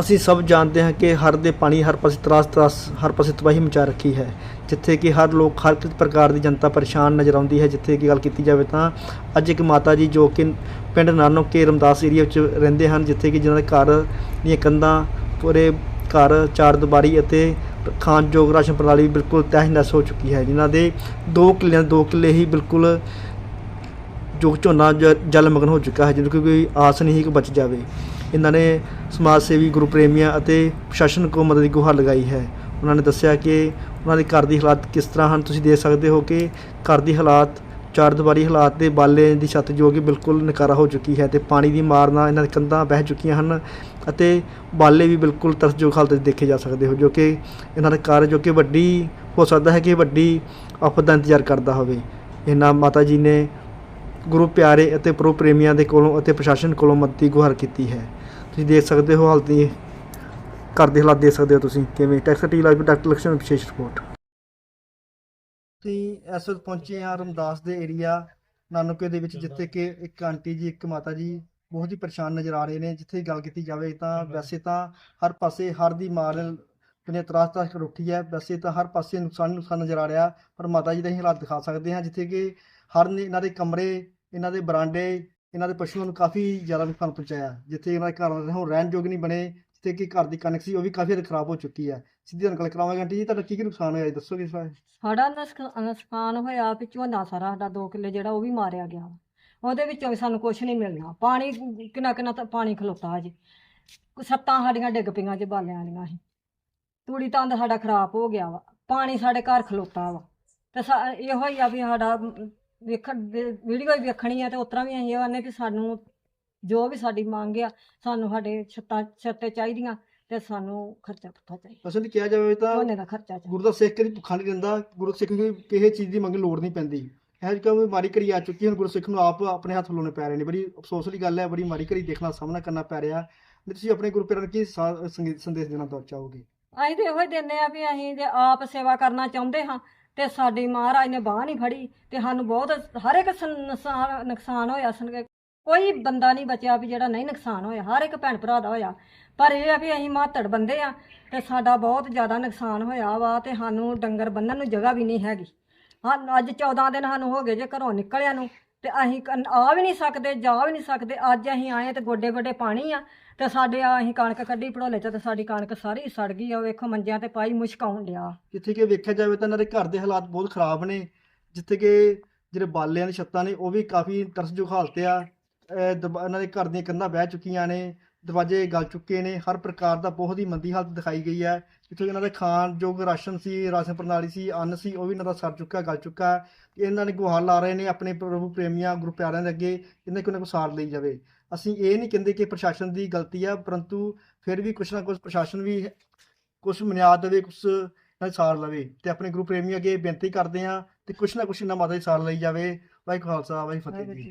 ਅਸੀਂ ਸਭ ਜਾਣਦੇ ਹਾਂ ਕਿ ਹਰ ਦੇ ਪਾਣੀ ਹਰ ਪਾਸੇ ਤਰਾਸ ਤਰਾਸ, ਹਰ ਪਾਸੇ ਤਬਾਹੀ ਮਚਾ ਰੱਖੀ ਹੈ। ਜਿੱਥੇ ਕਿ ਹਰ ਲੋਕ ਹਰ ਕਿਸ ਪ੍ਰਕਾਰ ਦੀ ਜਨਤਾ ਪਰੇਸ਼ਾਨ ਨਜ਼ਰ ਆਉਂਦੀ ਹੈ, ਜਿੱਥੇ ਕਿ ਗੱਲ ਕੀਤੀ ਜਾਵੇ ਤਾਂ ਅੱਜ ਇੱਕ ਮਾਤਾ ਜੀ ਜੋ ਕਿ ਪਿੰਡ ਨਾਨੋਕੇ ਰਮਦਾਸ ਏਰੀਆ ਵਿੱਚ ਰਹਿੰਦੇ ਹਨ, ਜਿੱਥੇ ਕਿ ਜਿਨ੍ਹਾਂ ਦੇ ਘਰ ਦੀਆਂ ਕੰਧਾਂ ਪੂਰੇ ਘਰ, ਚਾਰ ਦੀਵਾਰੀ ਅਤੇ ਖਾਨਯੋਗ ਰਾਸ਼ਨ ਪ੍ਰਣਾਲੀ ਬਿਲਕੁਲ ਤਹਿ-ਨਹਿਸ ਹੋ ਚੁੱਕੀ ਹੈ। ਜਿਨ੍ਹਾਂ ਦੇ ਦੋ ਕਿੱਲਿਆਂ, ਦੋ ਕਿੱਲੇ ਹੀ ਬਿਲਕੁਲ ਜੋ ਝੋਨਾ ਜ- ਜਲ ਮਗਨ ਹੋ ਚੁੱਕਾ ਹੈ ਜਿਹਨੂੰ ਕਿ ਕੋਈ ਆਸ ਨਹੀਂ ਕਿ ਬਚ ਜਾਵੇ। ਇਹਨਾਂ ਨੇ ਸਮਾਜ ਸੇਵੀ ਗੁਰੂ ਪ੍ਰੇਮੀਆਂ ਅਤੇ ਪ੍ਰਸ਼ਾਸਨ ਕੋ ਮਦਦ ਦੀ ਗੁਹਾਰ ਲਗਾਈ ਹੈ। ਉਹਨਾਂ ਨੇ ਦੱਸਿਆ ਕਿ ਉਹਨਾਂ ਦੇ ਘਰ ਦੀ ਹਾਲਾਤ ਕਿਸ ਤਰ੍ਹਾਂ ਹਨ ਤੁਸੀਂ ਦੇਖ ਸਕਦੇ ਹੋ ਕਿ ਘਰ ਦੀ ਹਾਲਾਤ, ਚਾਰ ਦੀਵਾਰੀ ਹਾਲਾਤ ਦੇ ਬਾਲੇ ਦੀ ਛੱਤ ਜੋ ਕਿ ਬਿਲਕੁਲ ਨਕਾਰਾ ਹੋ ਚੁੱਕੀ ਹੈ ਤੇ ਪਾਣੀ ਦੀ ਮਾਰ ਨਾਲ ਇਹਨਾਂ ਦੇ ਕੰਧਾਂ ਬਹਿ ਚੁੱਕੀਆਂ ਹਨ ਅਤੇ ਬਾਲੇ ਵੀ ਬਿਲਕੁਲ ਤਰਸਯੋਗ ਹਾਲਤ ਵਿੱਚ ਦੇਖੇ ਜਾ ਸਕਦੇ ਹੋ, ਜੋ ਕਿ ਇਹਨਾਂ ਦਾ ਘਰ ਜੋ ਕਿ ਵੱਡੀ, ਹੋ ਸਕਦਾ ਹੈ ਕਿ ਵੱਡੀ ਆਫਤ ਦਾ ਇੰਤਜ਼ਾਰ ਕਰਦਾ ਹੋਵੇ। ਇਹਨਾਂ ਮਾਤਾ ਜੀ ਨੇ ਗੁਰੂ ਪਿਆਰੇ ਅਤੇ ਪ੍ਰੋ ਪ੍ਰੇਮੀਆਂ ਦੇ ਕੋਲੋਂ ਅਤੇ ਪ੍ਰਸ਼ਾਸਨ ਕੋਲੋਂ ਮਦਦ ਦੀ ਗੁਹਾਰ ਕੀਤੀ ਹੈ। ਤੁਸੀਂ ਦੇਖ ਸਕਦੇ ਹੋ ਹਾਲਤ ਦੀ ਘਰ ਦੇ ਹਾਲਾਤ ਦੇਖ ਸਕਦੇ ਹੋ ਤੁਸੀਂ ਕਿਵੇਂ। ਟੈਕਸ ਲਾਈਵ ਡਾਕਟਰ ਲਕਸ਼ਮਣ ਵਿਸ਼ੇਸ਼ ਰਿਪੋਰਟ ਅਸੀਂ ਇਸ ਵਕਤ ਪਹੁੰਚੇ ਹਾਂ ਰਮਦਾਸ ਦੇ ਏਰੀਆ ਨਾਨਕੇ ਦੇ ਵਿੱਚ, ਜਿੱਥੇ ਕਿ ਇੱਕ ਆਂਟੀ ਜੀ, ਇੱਕ ਮਾਤਾ ਜੀ ਬਹੁਤ ਹੀ ਪਰੇਸ਼ਾਨ ਨਜ਼ਰ ਆ ਰਹੇ ਨੇ। ਜਿੱਥੇ ਗੱਲ ਕੀਤੀ ਜਾਵੇ ਤਾਂ ਵੈਸੇ ਤਾਂ ਹਰ ਪਾਸੇ ਹਰ ਦੀ ਮਾਰ ਕਿਨੇ ਤਰਾਸ ਤਰਾਸ ਕਰ ਉੱਠੀ ਹੈ। ਵੈਸੇ ਤਾਂ ਹਰ ਪਾਸੇ ਨੁਕਸਾਨ ਹੀ ਨੁਕਸਾਨ ਨਜ਼ਰ ਆ ਰਿਹਾ, ਪਰ ਮਾਤਾ ਜੀ ਦੇ ਅਸੀਂ ਹਾਲਾਤ ਦਿਖਾ ਸਕਦੇ ਹਾਂ, ਜਿੱਥੇ ਕਿ ਹਰ ਨੇ ਇਹਨਾਂ ਦੇ ਕਮਰੇ, ਇਹਨਾਂ ਦੇ ਬਰਾਂਡੇ ਇਹਨਾਂ ਦੇ ਪਸ਼ੂਆਂ ਨੂੰ ਕਾਫੀ ਜ਼ਿਆਦਾ ਨੁਕਸਾਨ ਪਹੁੰਚਾਇਆ। ਜਿੱਥੇ ਇਹਨਾਂ ਦੇ ਘਰ ਹੁਣ ਰਹਿਣ ਯੋਗ ਨਹੀਂ ਬਣੇ, ਜਿੱਥੇ ਕਿ ਘਰ ਦੀ ਕਣਕ ਸੀ, ਉਹ ਵੀ ਕਾਫੀ ਹੱਦ ਖਰਾਬ ਹੋ ਚੁੱਕੀ ਹੈ। ਸਿੱਧੀ ਗੱਲ ਕਰਾਵਾਂਗੇ ਆਂਟੀ ਜੀ, ਤੁਹਾਡਾ ਕੀ ਕੀ ਨੁਕਸਾਨ ਹੋਇਆ ਜੀ? ਦੱਸੋਗੇ ਇਸ ਸਾਡਾ ਨੁਸਖ- ਨੁਕਸਾਨ ਹੋਇਆ ਵੀ ਝੋਨਾ ਸਾਰਾ ਸਾਡਾ 2 ਕਿੱਲੇ ਜਿਹੜਾ ਉਹ ਵੀ ਮਾਰਿਆ ਗਿਆ ਉਹਦੇ ਵਿੱਚੋਂ ਵੀ ਸਾਨੂੰ ਕੁਝ ਨਹੀਂ ਮਿਲਣਾ। ਪਾਣੀ, ਕਿੰਨਾ ਕਿੰਨਾ ਤਾਂ ਪਾਣੀ ਖਲੋਤਾ ਜੀ ਸੱਤਾਂ ਸਾਡੀਆਂ ਡਿੱਗ ਪਈਆਂ ਜੇ ਬਾਲਿਆਂ ਵਾਲੀਆਂ ਸੀ ਤੂੜੀ ਤੰਦ ਸਾਡਾ ਖਰਾਬ ਹੋ ਗਿਆ ਵਾ। ਪਾਣੀ ਸਾਡੇ ਘਰ ਖਲੋਤਾ ਵਾ। ਤੇ ਸਾ- ਇਹੋ ਹੀ ਆ ਵੀ ਸਾਡਾ ਵੇਖਣ ਵੀਡੀਓ ਹੀ ਵੇਖਣੀ ਆ ਤੇ ਉਤਰਾ ਵੀ ਅਸੀਂ ਇਹ ਆਨੇ ਕਿ ਸਾਨੂੰ ਜੋ ਵੀ ਸਾਡੀ ਮੰਗ ਆ ਸਾਨੂੰ ਸਾਡੇ ਛੱਤਾਂ ਛੱਤੇ ਚਾਹੀਦੀਆਂ ਤੇ ਸਾਨੂੰ ਖਰਚਾ ਪੁੱਠਾ ਚਾਹੀਦਾ। ਅਸਲ ਕਿਹਾ ਜਾਵੇ ਤਾਂ ਝੋਨੇ ਦਾ ਖਰਚਾ ਚਾਹੀਦਾ। ਗੁਰੂ ਦਾ ਸਿੱਖ ਕਦੀ ਭੁੱਖਾ ਨਹੀਂ ਰਹਿੰਦਾ ਗੁਰੂ ਸਿੱਖ ਨੂੰ ਕਿਸੇ ਚੀਜ਼ ਦੀ ਮੰਗ ਲੋੜ ਨਹੀਂ ਪੈਂਦੀ। ਇਹ ਜਿਹਾ ਕੋਈ ਮਾਰੀ ਘੜੀ ਆ ਚੁੱਕੀ ਹੁਣ ਗੁਰੂ ਸਿੱਖ ਨੂੰ ਆਪ ਆਪਣੇ ਹੱਥ ਲਾਉਣੇ ਪੈ ਰਹੇ ਨੇ। ਬੜੀ ਅਫਸੋਸ ਵਾਲੀ ਗੱਲ ਹੈ ਬੜੀ ਮਾਰੀ ਘੜੀ ਦੇਖਣਾ ਸਾਹਮਣਾ ਕਰਨਾ ਪੈ ਰਿਹਾ। ਤੇ ਤੁਸੀਂ ਆਪਣੇ ਗੁਰੂ ਪਿਆਰਿਆਂ ਨੂੰ ਕੀ ਸਾ- ਸੰਗੇ- ਸੰਦੇਸ਼ ਦੇਣਾ ਚਾਹੋਗੇ ਅਸੀਂ ਤੇ ਇਹੋ ਹੀ ਦਿੰਦੇ ਆ ਵੀ ਅਸੀਂ ਜੇ ਆਪ ਸੇਵਾ ਕਰਨਾ ਚਾਹੁੰਦੇ ਹਾਂ ਤੇ ਸਾਡੀ ਮਹਾਰਾਜ ਨੇ ਬਾਹ ਨਹੀਂ ਫੜੀ ਤੇ ਸਾਨੂੰ ਬਹੁਤ, ਹਰ ਇੱਕ ਸਨ- ਨੁਕਸਾਨ ਨੁਕਸਾਨ ਹੋਇਆ ਸਨ ਕੋਈ ਬੰਦਾ ਨਹੀਂ ਬਚਿਆ ਵੀ ਜਿਹੜਾ ਨਹੀਂ ਨੁਕਸਾਨ ਹੋਇਆ, ਹਰ ਇੱਕ ਭੈਣ ਭਰਾ ਦਾ ਹੋਇਆ। ਪਰ ਇਹ ਆ ਵੀ ਅਸੀਂ ਮਾਤੜ ਬੰਦੇ ਆ ਤੇ ਸਾਡਾ ਬਹੁਤ ਜ਼ਿਆਦਾ ਨੁਕਸਾਨ ਹੋਇਆ ਵਾ ਤੇ ਸਾਨੂੰ ਡੰਗਰ ਬੰਨਣ ਨੂੰ ਜਗ੍ਹਾ ਵੀ ਨਹੀਂ ਹੈਗੀ। ਹਾਂ, ਅੱਜ 14 ਦਿਨ ਸਾਨੂੰ ਹੋ ਗਏ ਜੇ ਘਰੋਂ ਨਿਕਲਿਆ ਨੂੰ ਤੇ ਅਸੀਂ ਕਨ- ਆ ਵੀ ਨਹੀਂ ਸਕਦੇ, ਜਾ ਵੀ ਨਹੀਂ ਸਕਦੇ, ਅੱਜ ਅਸੀਂ ਆਏ ਤੇ ਗੋਡੇ ਗੋਡੇ ਪਾਣੀ ਆ ਤੇ ਸਾਡੇ ਆ ਅਸੀਂ ਕਣਕ ਕੱਢੀ ਭੜੋਲੇ ਚ ਤੇ ਸਾਡੀ ਕਣਕ ਸਾਰੀ ਸੜ ਗਈ ਆ, ਵੇਖੋ ਮੰਜਿਆਂ ਤੇ ਪਾਈ ਮੁਸ਼ਕ ਆਉਣ ਡਿਆ। ਜਿੱਥੇ ਕਿ ਵੇਖਿਆ ਜਾਵੇ ਤਾਂ ਇਹਨਾਂ ਦੇ ਘਰ ਦੇ ਹਾਲਾਤ ਬਹੁਤ ਖਰਾਬ ਨੇ, ਜਿੱਥੇ ਕਿ ਜਿਹੜੇ ਬਾਲਿਆਂ ਦੀ ਛੱਤਾਂ ਨੇ ਉਹ ਵੀ ਕਾਫੀ ਤਰਸਯੋਗ ਹਾਲਤ ਆ, ਇਹ ਦਬ- ਇਹਨਾਂ ਦੇ ਘਰ ਦੀਆਂ ਕੰਧਾਂ ਬਹਿ ਚੁੱਕੀਆਂ ਨੇ ਦਰਵਾਜ਼ੇ ਗਲ ਚੁੱਕੇ ਨੇ, ਹਰ ਪ੍ਰਕਾਰ ਦਾ ਬਹੁਤ ਹੀ ਮੰਦੀ ਹਾਲਤ ਦਿਖਾਈ ਗਈ ਹੈ। ਜਿੱਥੋਂ ਇਹਨਾਂ ਦੇ ਖਾਣ ਯੋਗ ਰਾਸ਼ਨ ਸੀ, ਰਾਸ਼ਨ ਪ੍ਰਣਾਲੀ ਸੀ, ਅੰਨ ਸੀ, ਉਹ ਵੀ ਇਹਨਾਂ ਦਾ ਸਰ ਚੁੱਕਾ, ਗਲ ਚੁੱਕਾ। ਹੈ। ਇਹਨਾਂ ਨੇ ਗੁਹਾਰ ਲਾ ਰਹੇ ਨੇ ਆਪਣੇ ਪ੍ਰਭੂ ਪ੍ਰੇਮੀਆਂ, ਗੁਰੂ ਪਿਆਰਿਆਂ ਦੇ ਅੱਗੇ, ਇਹਨਾਂ ਕੋਈ ਨਾ ਕੋਈ ਸਾਰ ਲਈ ਜਾਵੇ। ਅਸੀਂ ਇਹ ਨਹੀਂ ਕਹਿੰਦੇ ਕਿ ਪ੍ਰਸ਼ਾਸਨ ਦੀ ਗਲਤੀ ਆ, ਪਰੰਤੂ ਫਿਰ ਵੀ ਕੁਛ ਨਾ ਕੁਛ ਪ੍ਰਸ਼ਾਸਨ ਵੀ ਕੁਛ ਮਨਿਆਦ ਦੇਵੇ, ਕੁਛ ਨਾਲ ਸਾਰ ਲਵੇ ਤੇ ਆਪਣੇ ਗੁਰੂ ਪ੍ਰੇਮੀ ਅੱਗੇ ਬੇਨਤੀ ਕਰਦੇ ਆ ਤੇ ਕੁਛ ਨਾ ਕੁਛ ਇਹਨਾਂ ਮਾਤਾ ਦੀ ਸਾਰ ਲਈ ਜਾਵੇ। ਵਾਹਿਗੁਰੂ ਖਾਲਸਾ, ਵਾਹਿਗੁਰੂ ਫਤਿਹ ਜੀ।